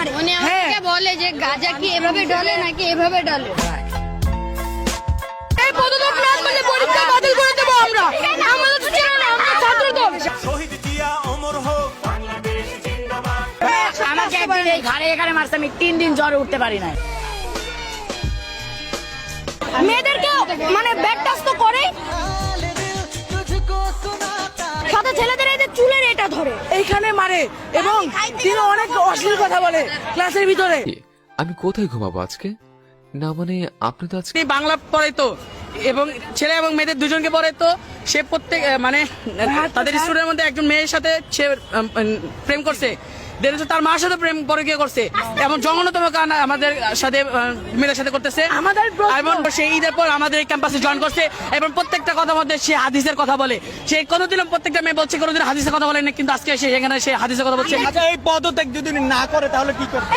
মারে উনি হ্যাঁ। আমাকে বলে যে গাজা কি এভাবে ডলে নাকি এভাবে ডলে এই পদত্যাগ না করলে পরীক্ষা বাতিল করে দেবো আমরা। আমাদের তো চেনো না আমরা ছাত্র দল শহীদ জিয়া অমর হোক। বাংলাদেশ জিন্দাবাদ। আমাকে একদিন এই ঘাড়ে এখানে মারছে আমি তিন দিন জ্বরে উঠতে পারি না মেয়েদেরকে মানে ব্যাট টাচ তো করেই সাথে ধরে এইখানে মারে এবং তিনি অনেক অশ্লীল কথা বলে ক্লাসের ভিতরে। আমি কোথায় ঘুমাবো আজকে? না মানে আপনি তো আজকে বাংলা পড়ে তো এবং ছেলে এবং মেয়েদের দুজনকে পড়ে তো সে প্রত্যেক মানে তাদের স্টুডেন্টের মধ্যে একজন মেয়ের সাথে সে প্রেম করছে। দেন হচ্ছে তার মার সাথে প্রেম পরে গিয়ে করছে। এবং জঘন্যতম কারণ আমাদের সাথে মেয়েদের সাথে করতেছে। আমাদের এবং সে ঈদের পর আমাদের ক্যাম্পাসে জয়েন করছে। এবং প্রত্যেকটা কথা মধ্যে সে হাদিসের কথা বলে। সে কোনোদিন প্রত্যেকটা মেয়ে বলছে কোনোদিন হাদিসের কথা বলে না কিন্তু আজকে সে এখানে সে হাদিসের কথা বলছে। আচ্ছা এই পদত্যাগ যদি না করে তাহলে কি করবে?